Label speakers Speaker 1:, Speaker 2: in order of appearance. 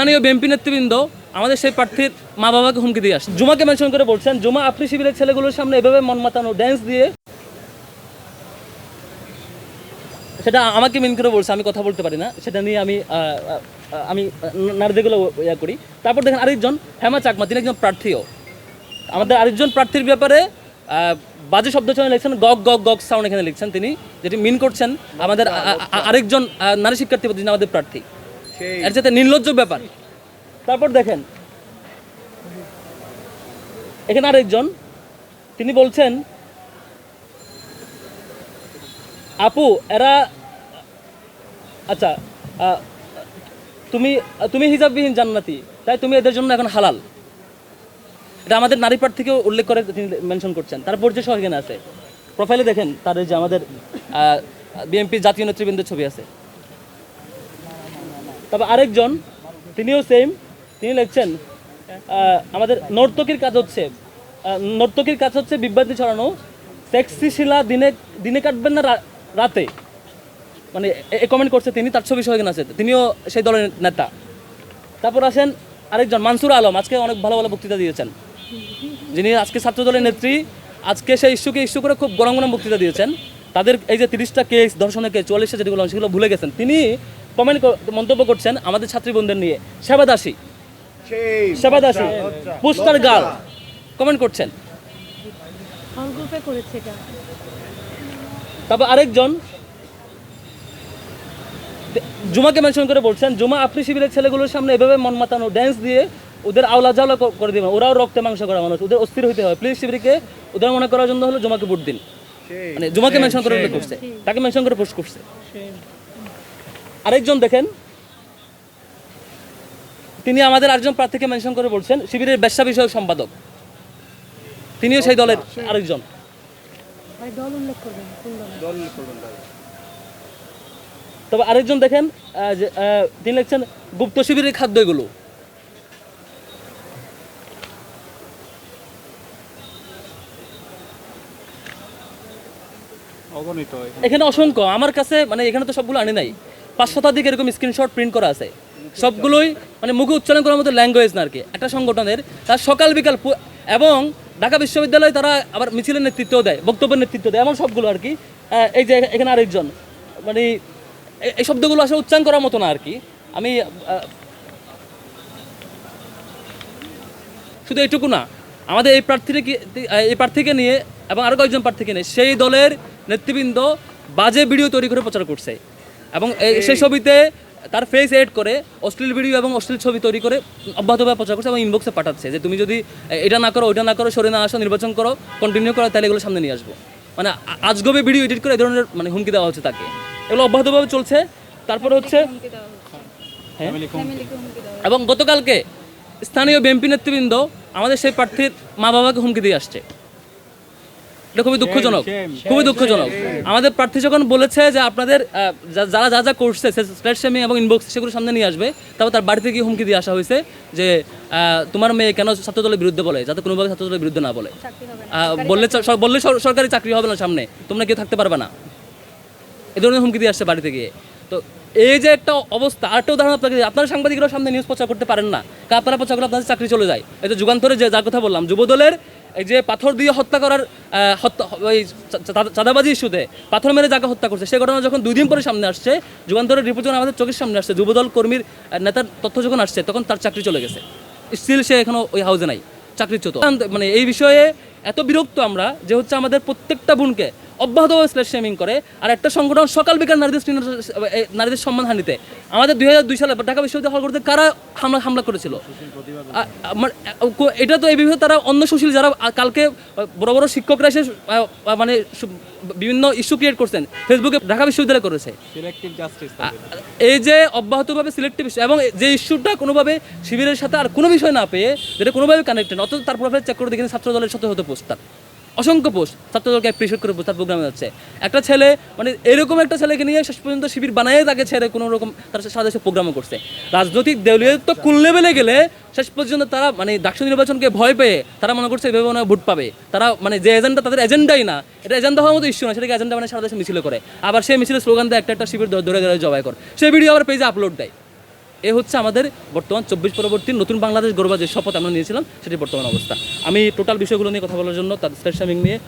Speaker 1: স্থানীয় বিএনপি নেতৃবৃন্দ আমাদের সেই প্রার্থীর মা বাবাকে হুমকি দিয়ে আসে জুমাকে মেনশন করে বলছেন, জুমা আপনি শিবিরের ছেলেগুলোর সামনে এভাবে মন মাতানো ড্যান্স দিয়ে সেটা আমাকে মিন করে বলছে, আমি কথা বলতে পারি না। সেটা নিয়ে আমি আমি নারীদেরগুলো ইয়া করি। তারপর দেখেন আরেকজন, হেমা চাকমা, তিনি একজন প্রার্থীও। আমাদের আরেকজন প্রার্থীর ব্যাপারে বাজে শব্দ চয়ন লিখছেন গগ গগ গগ সাউন্ড এখানে লিখছেন তিনি, যেটি মিন করছেন আমাদের আরেকজন নারী শিক্ষার্থী আমাদের প্রার্থী। এর সাথে নির্লজ্জ ব্যাপার। তারপর দেখেন, এখানে আরেকজন, তিনি বলছেন, আপু, এরা আচ্ছা তুমি তুমি হিজাববিহীন জান্নাতি, তাই তুমি এদের জন্য এখন হালাল। এটা আমাদের নারী প্রার্থীকেও উল্লেখ করে তিনি মেনশন করছেন। তার পরিচয় সহ এখানে আছে। প্রোফাইলে দেখেন, তার যে আমাদের বিএনপি জাতীয় নেতৃবৃন্দের ছবি আছে। তবে আরেকজন, তিনিও সেম তিনি লিখছেন আমাদের নর্তকীর কাজ হচ্ছে নর্তকীর কাজ হচ্ছে বিভ্রান্তি ছড়ানো সেক্সি শিলা দিনে দিনে কাটবেন না রাতে? মানে এ কমেন্ট করছে তিনি, তার ছবি সহগেন আছে, তিনিও সেই দলের নেতা। তারপর আসেন আরেকজন, মানসুর আলম, আজকে অনেক ভালো ভালো বক্তৃতা দিয়েছেন। যিনি আজকে ছাত্র দলের নেত্রী, আজকে সেই ইস্যুকে ইস্যু করে খুব গরম গরম বক্তৃতা দিয়েছেন। তাদের এই যে তিরিশটা কেস ধর্ষণের কেস চুয়াল্লিশটা যেগুলো সেগুলো ভুলে গেছেন। তিনি কমেন্ট মন্তব্য করছেন আমাদের ছাত্রীবন্ধের নিয়ে। সেবাদাসী সেবাদাসী পুস্টার গাল। কমেন্ট করছেন।
Speaker 2: হল গ্রুপে করেছে এটা।
Speaker 1: তারপর আরেকজন। জুমাকে মেনশন করে বলছেন জুমা আপনি শিবিরের ছেলেগুলোর সামনে এভাবে মন মাতানো ড্যান্স দিয়ে ওদের আওলা জাওলা করে দিবেন। ওরাও রক্তে মাংস করা মানুষ। ওদের অস্থির হইতে হয়। প্লিজ শিবিরকে ওদের মনে করার জন্য হলো জুমাকে ভোট দিন। মানে জুমাকে মেনশন করে করছে। তাকে মেনশন করে পোস্ট করছে। আরেকজন দেখেন। তিনি আমাদের আরেকজন প্রার্থীকে মেনশন করে বলছেন শিবিরের ব্যবসা বিষয়ক সম্পাদক। তিনিও সেই দলের আরেকজন। তবে আরেকজন দেখেন তিনি লিখছেন গুপ্ত শিবিরের খাদ্য এগুলো। এখানে অসংখ্য আমার কাছে মানে এখানে তো সবগুলো আনি নাই। পাঁচ শতাধিক এরকম স্ক্রিনশট প্রিন্ট করা আছে। সবগুলোই মানে মুখে উচ্চারণ করার মতো ল্যাঙ্গুয়েজ না আর কি। একটা সংগঠনের, তার সকাল, বিকাল এবং ঢাকা বিশ্ববিদ্যালয়ে তারা আবার মিছিলের নেতৃত্ব দেয়, বক্তব্যের নেতৃত্ব দেয়, এমন সবগুলো আর কি। এই যে এখানে আরেকজন মানে এই শব্দগুলো আসলে উচ্চারণ করার মতো না আর কি। আমি শুধু এইটুকু না, আমাদের এই প্রার্থীকে এই প্রার্থীকে নিয়ে এবং আরও কয়েকজন প্রার্থীকে নিয়ে সেই দলের নেতৃবৃন্দ বাজে ভিডিও তৈরি করে প্রচার করছে। এবং এই- সেই ছবিতে তার ফেস এড করে অশ্লীল ভিডিও এবং অশ্লীল ছবি তৈরি করে অব্যাহতভাবে প্রচার করছে এবং ইনবক্সে পাঠাচ্ছে যে তুমি যদি এটা না করো ওইটা না করো সরে না আসো নির্বাচন করো কন্টিনিউ করো তাহলে এগুলো সামনে নিয়ে আসব। মানে আজগবে ভিডিও এডিট করে এই ধরনের মানে হুমকি দেওয়া হচ্ছে তাকে। এগুলো অব্যাহতভাবে চলছে। তারপর হচ্ছে হ্যাঁ? এবং গতকালকে স্থানীয় বিএনপি নেতৃবৃন্দ আমাদের সেই প্রার্থীর মা বাবাকে হুমকি দিয়ে আসছে। এটা খুবই দুঃখজনক খুবই দুঃখজনক। আমাদের প্রার্থী যখন বলেছে যে আপনাদের যারা যা যা করছে স্ট্রেট শেমিং এবং ইনবক্স সেগুলো সামনে নিয়ে আসবে তারপর তার বাড়িতে গিয়ে হুমকি দিয়ে আসা হয়েছে যে তোমার মেয়ে কেন ছাত্রদলের বিরুদ্ধে বলে যাতে কোনোভাবে ছাত্রদলের বিরুদ্ধে না বলে। বললে বললে সরকারি চাকরি হবে না সামনে তোমরা কেউ থাকতে পারবে না। এ ধরনের হুমকি দিয়ে আসছে বাড়িতে গিয়ে তো এই যে একটা অবস্থা আরেকটা উদাহরণ আপনাকে। আপনারা সাংবাদিকরা সামনে নিউজ প্রচার করতে পারেন না কারণ আপনারা প্রচার করলে আপনাদের চাকরি চলে যায়। এই যে যুগান্তরে যে যার কথা বললাম যুবদলের এই যে পাথর দিয়ে হত্যা করার হত্যা, ওই চাঁদাবাজি ইস্যুতে পাথর মেরে যাকে হত্যা করছে, সে ঘটনা যখন দুই দিন পরে সামনে আসছে, যুগান্তরের রিপোর্ট যখন আমাদের চোখের সামনে আসছে, যুবদল কর্মীর নেতার তথ্য যখন আসছে, তখন তার চাকরি চলে গেছে। স্টিল সে এখনও ওই হাউজে নাই, চাকরিচ্যুত। মানে এই বিষয়ে এত বিরক্ত আমরা যে হচ্ছে আমাদের প্রত্যেকটা বোনকে অব্যাহতভাবে স্লেট শেমিং করে। আর একটা সংগঠন সকাল বিকাল নারীদের নারীদের সম্মানহানিতে আমাদের দুই হাজার দুই সালে ঢাকা বিশ্ববিদ্যালয় হল করতে কারা হামলা হামলা করেছিল? এটা তো এই বিষয়ে তারা অন্য সুশীল যারা কালকে বড় বড় শিক্ষকরা এসে মানে বিভিন্ন ইস্যু ক্রিয়েট করছেন ফেসবুকে ঢাকা বিশ্ববিদ্যালয় করেছে। এই যে অব্যাহতভাবে সিলেক্টিভ এবং যে ইস্যুটা কোনোভাবে শিবিরের সাথে আর কোনো বিষয় না পেয়ে যেটা কোনোভাবে কানেক্টেড অথচ তার প্রোফাইল চেক করে দেখেন ছাত্র দলের সাথে হতে পোস্ট তার অসংখ্য পোস্ট ছাত্র দলকে অ্যাপ্রিসিয়েট করে তার প্রোগ্রামে যাচ্ছে। একটা ছেলে মানে এরকম একটা ছেলেকে নিয়ে শেষ পর্যন্ত শিবির বানায় তাকে ছেড়ে কোনো রকম তার সাথে প্রোগ্রামও করছে। রাজনৈতিক দলীয়ত্ব কোন লেভেলে গেলে শেষ পর্যন্ত তারা মানে ডাকসু নির্বাচনকে ভয় পেয়ে তারা মনে করছে এভাবে মনে ভোট পাবে। তারা মানে যে এজেন্ডা তাদের এজেন্ডাই না। এটা এজেন্ডা হওয়ার মতো ইস্যু না, সেটাকে এজেন্ডা মানে সারা দেশে মিছিল করে। আবার সেই মিছিলের স্লোগান দেয়, একটা একটা শিবির ধরে ধরে জবাই কর। সেই ভিডিও আবার পেজে আপলোড দেয়। এ হচ্ছে আমাদের বর্তমান চব্বিশ পরবর্তী নতুন বাংলাদেশ গর্বা যে শপথ আমরা নিয়েছিলাম সেটি বর্তমান অবস্থা। আমি টোটাল বিষয়গুলো নিয়ে কথা বলার জন্য তাদের স্টার নিয়ে